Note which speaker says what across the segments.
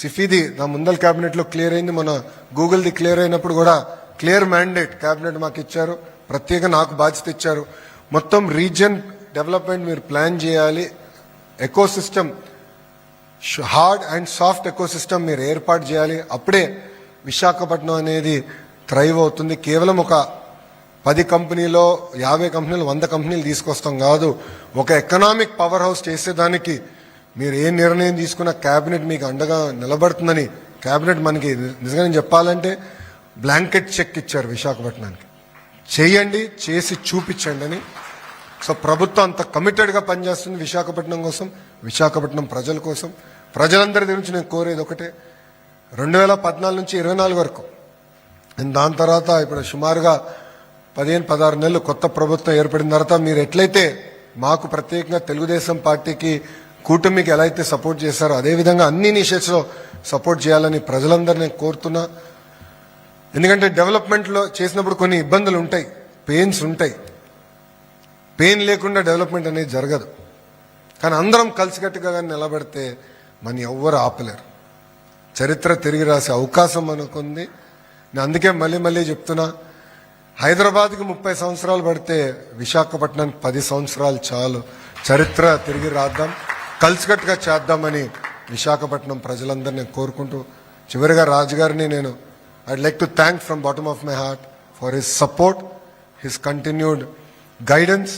Speaker 1: సిఫీది నా ముందల క్యాబినెట్లో క్లియర్ అయింది. మన గూగుల్ది క్లియర్ అయినప్పుడు కూడా క్లియర్ మ్యాండేట్ క్యాబినెట్ మాకు ఇచ్చారు. ప్రత్యేక నాకు బాధ్యత ఇచ్చారు. మొత్తం రీజియన్ డెవలప్మెంట్ మీరు ప్లాన్ చేయాలి. Eco system hard and soft eco system మీరు ఏర్పాటు చేయాలి. అప్పుడే విశాఖపట్నం అనేది థ్రైవ్ అవుతుంది. కేవలం ఒక పది కంపెనీలో యాభై కంపెనీలు వంద కంపెనీలు తీసుకొస్తాం కాదు. ఒక ఎకనామిక్ పవర్ హౌస్ చేసేదానికి మీరు ఏ నిర్ణయం తీసుకున్న క్యాబినెట్ మీకు అండగా నిలబడుతుందని క్యాబినెట్ మనకి నిజంగా చెప్పాలంటే బ్లాంకెట్ చెక్ ఇచ్చారు విశాఖపట్నానికి. చేయండి చేసి చూపించండి అని. సో ప్రభుత్వం అంత కమిటెడ్గా పనిచేస్తుంది విశాఖపట్నం కోసం విశాఖపట్నం ప్రజల కోసం. ప్రజలందరి గురించి నేను కోరేది ఒకటే. రెండు వేల పద్నాలుగు నుంచి ఇరవై నాలుగు వరకు. దాని తర్వాత ఇప్పుడు సుమారుగా పదిహేను పదహారు నెలలు కొత్త ప్రభుత్వం ఏర్పడిన తర్వాత మీరు ఎట్లయితే మాకు ప్రత్యేకంగా తెలుగుదేశం పార్టీకి కూటమికి ఎలా అయితే సపోర్ట్ చేశారో అదేవిధంగా అన్ని ఇనిషియేట్స్లో సపోర్ట్ చేయాలని ప్రజలందరినీ కోరుతున్నా. ఎందుకంటే డెవలప్మెంట్లో చేసినప్పుడు కొన్ని ఇబ్బందులు ఉంటాయి పెయిన్స్ ఉంటాయి. పెయిన్ లేకుండా డెవలప్మెంట్ అనేది జరగదు. కానీ అందరం కలిసికట్టుగా కానీ నిలబడితే మన ఎవ్వరు ఆపలేరు. చరిత్ర తిరిగి రాసే అవకాశం మనకుంది నేను అందుకే మళ్ళీ మళ్ళీ చెప్తున్నా హైదరాబాద్కి ముప్పై సంవత్సరాలు పడితే విశాఖపట్నానికి పది సంవత్సరాలు చాలు. చరిత్ర తిరిగి రాద్దాం. కలిసికట్టుగా చేద్దామని విశాఖపట్నం ప్రజలందరినీ కోరుకుంటూ చివరిగా రాజుగారిని నేను I'd like to thank from bottom of my heart for his support his continued guidance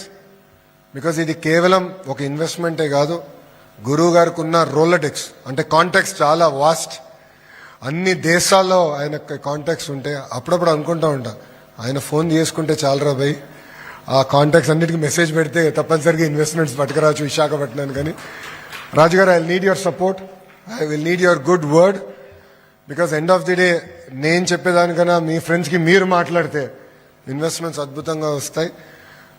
Speaker 1: because ఇది కేవలం ఒక ఇన్వెస్ట్మెంటే కాదు. గురువు గారికి ఉన్న రోలటెక్స్ అంటే కాంటాక్ట్స్ చాలా వాస్ట్ అన్ని దేశాల్లో ఆయన కాంటాక్ట్స్ ఉంటే అప్పుడప్పుడు అనుకుంటా ఉంటా. ఆయన ఫోన్ చేసుకుంటే చాలరా భయ్? ఆ కాంటాక్ట్స్ అన్నిటికీ మెసేజ్ పెడితే తప్పనిసరిగా ఇన్వెస్ట్మెంట్స్ పట్టుకురావచ్చు విశాఖపట్నం కానీ రాజుగారు I need your support I will need your good word because end of the day నేను చెప్పేదానికన్నా మీ ఫ్రెండ్స్కి మీరు మాట్లాడితే ఇన్వెస్ట్మెంట్స్ అద్భుతంగా వస్తాయి.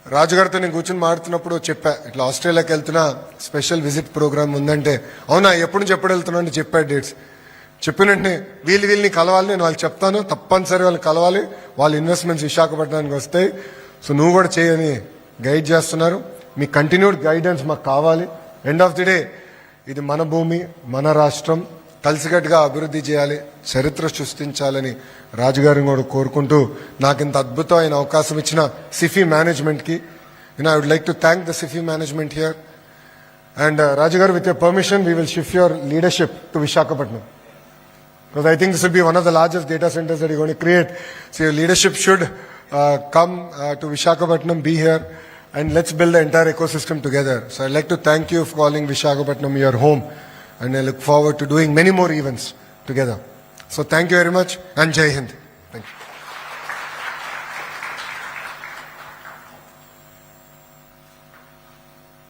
Speaker 1: రాజుగారితో నేను కూర్చొని మాడుతున్నప్పుడు చెప్పా ఇట్లా ఆస్ట్రేలియాకి వెళ్తున్నా స్పెషల్ విజిట్ ప్రోగ్రామ్ ఉందంటే అవునా ఎప్పుడు నుంచి ఎప్పుడు వెళ్తున్నా అంటే చెప్పా డేట్స్ చెప్పిన వీళ్ళు వీళ్ళని కలవాలి నేను వాళ్ళు చెప్తాను తప్పనిసరి వాళ్ళు కలవాలి వాళ్ళ ఇన్వెస్ట్మెంట్స్ విశాఖపట్నానికి వస్తాయి. సో నువ్వు కూడా చేయని గైడ్ చేస్తున్నారు. మీ కంటిన్యూడ్ గైడెన్స్ మాకు కావాలి. ఎండ్ ఆఫ్ ది డే ఇది మన భూమి మన రాష్ట్రం. కలిసికట్టుగా అభివృద్ధి చేయాలి చరిత్ర సృష్టించాలని రాజుగారిని కూడా కోరుకుంటూ నాకు ఇంత అద్భుతమైన అవకాశం ఇచ్చిన సిఫీ మేనేజ్మెంట్కి నేను I would like to thank the Sify management here and రాజుగారు with your permission we will shift your leadership to Visakhapatnam because I think this will be one of the largest data centers that you're going to create. So your leadership should come uh, to Visakhapatnam, be here, and let's build the entire ecosystem together. So I'd like to thank you for calling Visakhapatnam your home, and I look forward to doing many more events together. So thank you very much, and Jai Hind.